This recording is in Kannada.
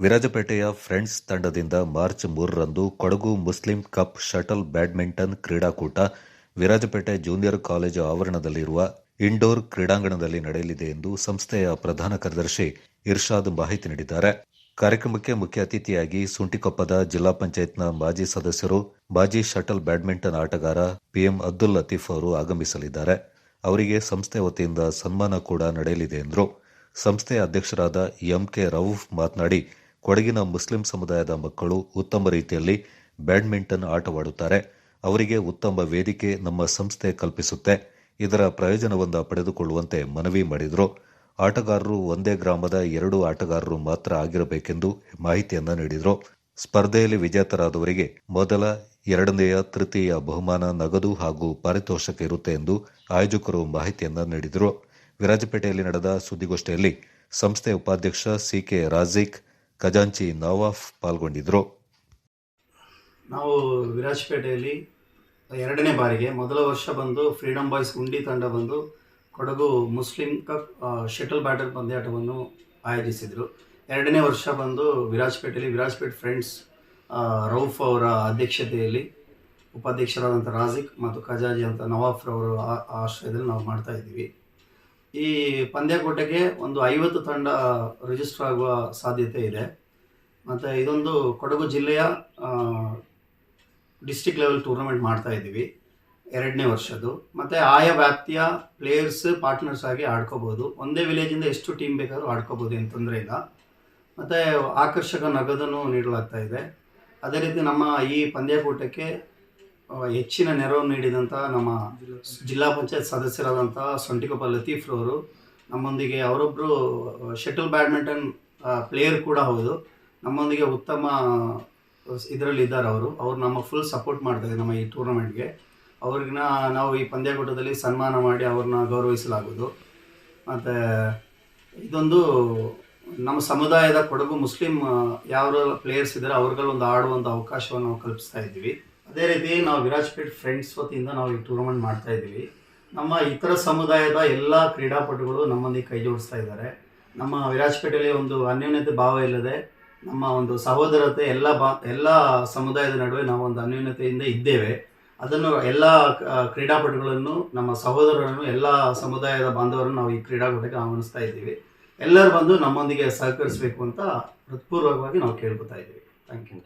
ವಿರಾಜಪೇಟೆಯ ಫ್ರೆಂಡ್ಸ್ ತಂಡದಿಂದ ಮಾರ್ಚ್ ಮೂರರಂದು Kodagu Muslim cup shuttle badminton ಕ್ರೀಡಾಕೂಟ ವಿರಾಜಪೇಟೆ ಜೂನಿಯರ್ ಕಾಲೇಜು ಆವರಣದಲ್ಲಿರುವ ಇಂಡೋರ್ ಕ್ರೀಡಾಂಗಣದಲ್ಲಿ ನಡೆಯಲಿದೆ ಎಂದು ಸಂಸ್ಥೆಯ ಪ್ರಧಾನ ಕಾರ್ಯದರ್ಶಿ ಇರ್ಷಾದ್ ಮಾಹಿತಿ ನೀಡಿದ್ದಾರೆ. ಕಾರ್ಯಕ್ರಮಕ್ಕೆ ಮುಖ್ಯ ಅತಿಥಿಯಾಗಿ ಸುಂಟಿಕೊಪ್ಪದ ಜಿಲ್ಲಾ ಪಂಚಾಯತ್ನ ಮಾಜಿ ಸದಸ್ಯರು, ಮಾಜಿ ಶಟಲ್ ಬ್ಯಾಡ್ಮಿಂಟನ್ ಆಟಗಾರ ಪಿಎಂ ಅಬ್ದುಲ್ ಲತೀಫ್ ಅವರು ಆಗಮಿಸಲಿದ್ದಾರೆ. ಅವರಿಗೆ ಸಂಸ್ಥೆ ವತಿಯಿಂದ ಸನ್ಮಾನ ಕೂಡ ನಡೆಯಲಿದೆ ಎಂದರು. ಸಂಸ್ಥೆಯ ಅಧ್ಯಕ್ಷರಾದ ಎಂಕೆ ರೌಫ್ ಮಾತನಾಡಿ ಕೊಡಗಿನ ಮುಸ್ಲಿಂ ಸಮುದಾಯದ ಮಕ್ಕಳು ಉತ್ತಮ ರೀತಿಯಲ್ಲಿ ಬ್ಯಾಡ್ಮಿಂಟನ್ ಆಟವಾಡುತ್ತಾರೆ. ಅವರಿಗೆ ಉತ್ತಮ ವೇದಿಕೆ ನಮ್ಮ ಸಂಸ್ಥೆ ಕಲ್ಪಿಸುತ್ತೆ. ಇದರ ಪ್ರಯೋಜನವನ್ನು ಪಡೆದುಕೊಳ್ಳುವಂತೆ ಮನವಿ ಮಾಡಿದರು. ಆಟಗಾರರು ಒಂದೇ ಗ್ರಾಮದ ಎರಡು ಆಟಗಾರರು ಮಾತ್ರ ಆಗಿರಬೇಕೆಂದು ಮಾಹಿತಿಯನ್ನು ನೀಡಿದರು. ಸ್ಪರ್ಧೆಯಲ್ಲಿ ವಿಜೇತರಾದವರಿಗೆ ಮೊದಲ, ಎರಡನೆಯ, ತೃತೀಯ ಬಹುಮಾನ ನಗದು ಹಾಗೂ ಪಾರಿತೋಷಕ ಇರುತ್ತೆ ಎಂದು ಆಯೋಜಕರು ಮಾಹಿತಿಯನ್ನು ನೀಡಿದರು. ವಿರಾಜಪೇಟೆಯಲ್ಲಿ ನಡೆದ ಸುದ್ದಿಗೋಷ್ಠಿಯಲ್ಲಿ ಸಂಸ್ಥೆ ಉಪಾಧ್ಯಕ್ಷ ಸಿಕೆ ರಾಜಿಕ್ ಖಜಾಂಚಿ ನವಾಫ್ ಪಾಲ್ಗೊಂಡಿದ್ದರು ನಾವು ವಿರಾಜಪೇಟೆಯಲ್ಲಿ ಎರಡನೇ ಬಾರಿಗೆ ಮೊದಲ ವರ್ಷ ಬಂದು ಫ್ರೀಡಮ್ ಬಾಯ್ಸ್ ಉಂಡಿ ತಂಡ ಬಂದು Kodagu Muslim cup shuttle batter ಪಂದ್ಯಾಟವನ್ನು ಆಯೋಜಿಸಿದರು. ಎರಡನೇ ವರ್ಷ ಬಂದು ವಿರಾಜಪೇಟೆಯಲ್ಲಿ ವಿರಾಜ್ಪೇಟ್ ಫ್ರೆಂಡ್ಸ್ ರೌಫ್ ಅವರ ಅಧ್ಯಕ್ಷತೆಯಲ್ಲಿ ಉಪಾಧ್ಯಕ್ಷರಾದಂಥ ರಾಜಿಕ್ ಮತ್ತು ಖಜಾಜಿ ಅಂತ ನವಾಫ್ರವರು ಆಶ್ರಯದಲ್ಲಿ ನಾವು ಮಾಡ್ತಾ ಇದ್ದೀವಿ. ಈ ಪಂದ್ಯಕೋಟೆಗೆ ಒಂದು ಐವತ್ತು ತಂಡ ರಿಜಿಸ್ಟರ್ ಆಗುವ ಸಾಧ್ಯತೆ ಇದೆ. ಮತ್ತು ಇದೊಂದು ಕೊಡಗು ಜಿಲ್ಲೆಯ ಡಿಸ್ಟಿಕ್ ಲೆವೆಲ್ ಟೂರ್ನಮೆಂಟ್ ಮಾಡ್ತಾ ಇದ್ದೀವಿ, ಎರಡನೇ ವರ್ಷದ್ದು. ಮತ್ತು ಆಯಾ ವ್ಯಾಪ್ತಿಯ ಪ್ಲೇಯರ್ಸ್ ಪಾರ್ಟ್ನರ್ಸ್ ಆಗಿ ಆಡ್ಕೋಬೋದು. ಒಂದೇ ವಿಲೇಜಿಂದ ಎಷ್ಟು ಟೀಮ್ ಬೇಕಾದರೂ ಆಡ್ಕೋಬೋದು ಏನು ತೊಂದರೆ ಇಲ್ಲ. ಮತ್ತು ಆಕರ್ಷಕ ನಗದನ್ನು ನೀಡಲಾಗ್ತಾ ಇದೆ. ಅದೇ ರೀತಿ ನಮ್ಮ ಈ ಪಂದ್ಯಕೂಟಕ್ಕೆ ಹೆಚ್ಚಿನ ನೆರವು ನೀಡಿದಂಥ ನಮ್ಮ ಜಿಲ್ಲಾ ಪಂಚಾಯತ್ ಸದಸ್ಯರಾದಂಥ ಸೊಂಟಿಕೊಪ್ಪ ಲತೀಫ್ರವರು ನಮ್ಮೊಂದಿಗೆ ಅವರೊಬ್ಬರು ಶಟಲ್ ಬ್ಯಾಡ್ಮಿಂಟನ್ ಪ್ಲೇಯರ್ ಕೂಡ ಹೌದು. ನಮ್ಮೊಂದಿಗೆ ಉತ್ತಮ ಇದರಲ್ಲಿ ಇದ್ದಾರೆ ಅವರು. ಅವ್ರು ನಮ್ಮ ಫುಲ್ ಸಪೋರ್ಟ್ ಮಾಡ್ತಾರೆ ನಮ್ಮ ಈ ಟೂರ್ನಮೆಂಟ್ಗೆ ಅವ್ರಿಗಿನ ನಾವು ಈ ಪಂದ್ಯಕೂಟದಲ್ಲಿ ಸನ್ಮಾನ ಮಾಡಿ ಅವ್ರನ್ನ ಗೌರವಿಸಲಾಗುವುದು. ಮತ್ತು ಇದೊಂದು ನಮ್ಮ ಸಮುದಾಯದ ಕೊಡಗು ಮುಸ್ಲಿಂ ಯಾವ ಪ್ಲೇಯರ್ಸ್ ಇದ್ದಾರೆ ಅವ್ರಿಗೆಲ್ಲ ಆಡುವಂಥ ಅವಕಾಶವನ್ನು ನಾವು ಕಲ್ಪಿಸ್ತಾ ಇದ್ದೀವಿ. ಅದೇ ರೀತಿ ನಾವು ವಿರಾಜ್ಪೇಟ್ ಫ್ರೆಂಡ್ಸ್ ವತಿಯಿಂದ ನಾವು ಈ ಟೂರ್ನಮೆಂಟ್ ಮಾಡ್ತಾ ಇದ್ದೀವಿ. ನಮ್ಮ ಇತರ ಸಮುದಾಯದ ಎಲ್ಲ ಕ್ರೀಡಾಪಟುಗಳು ನಮ್ಮೊಂದಿಗೆ ಕೈ ಜೋಡಿಸ್ತಾ ಇದ್ದಾರೆ. ನಮ್ಮ ವಿರಾಜಪೇಟೆಯಲ್ಲಿ ಒಂದು ಅನ್ಯೋನ್ಯತೆ ಭಾವ ಇಲ್ಲದೆ ನಮ್ಮ ಒಂದು ಸಹೋದರತೆ ಎಲ್ಲ ಬಾ, ಎಲ್ಲ ಸಮುದಾಯದ ನಡುವೆ ನಾವು ಒಂದು ಅನ್ಯೋನ್ಯತೆಯಿಂದ ಇದ್ದೇವೆ. ಅದನ್ನು ಎಲ್ಲ ಕ್ರೀಡಾಪಟುಗಳನ್ನು, ನಮ್ಮ ಸಹೋದರರನ್ನು, ಎಲ್ಲ ಸಮುದಾಯದ ಬಾಂಧವರನ್ನು ನಾವು ಈ ಕ್ರೀಡಾಕೂಟಕ್ಕೆ ಆಹ್ವಾನಿಸ್ತಾ ಇದ್ದೀವಿ. ಎಲ್ಲರೂ ಬಂದು ನಮ್ಮೊಂದಿಗೆ ಸಹಕರಿಸಬೇಕು ಅಂತ ಹೃತ್ಪೂರ್ವಕವಾಗಿ ನಾವು ಕೇಳ್ಕೊತಾ ಇದ್ದೀವಿ. Thank you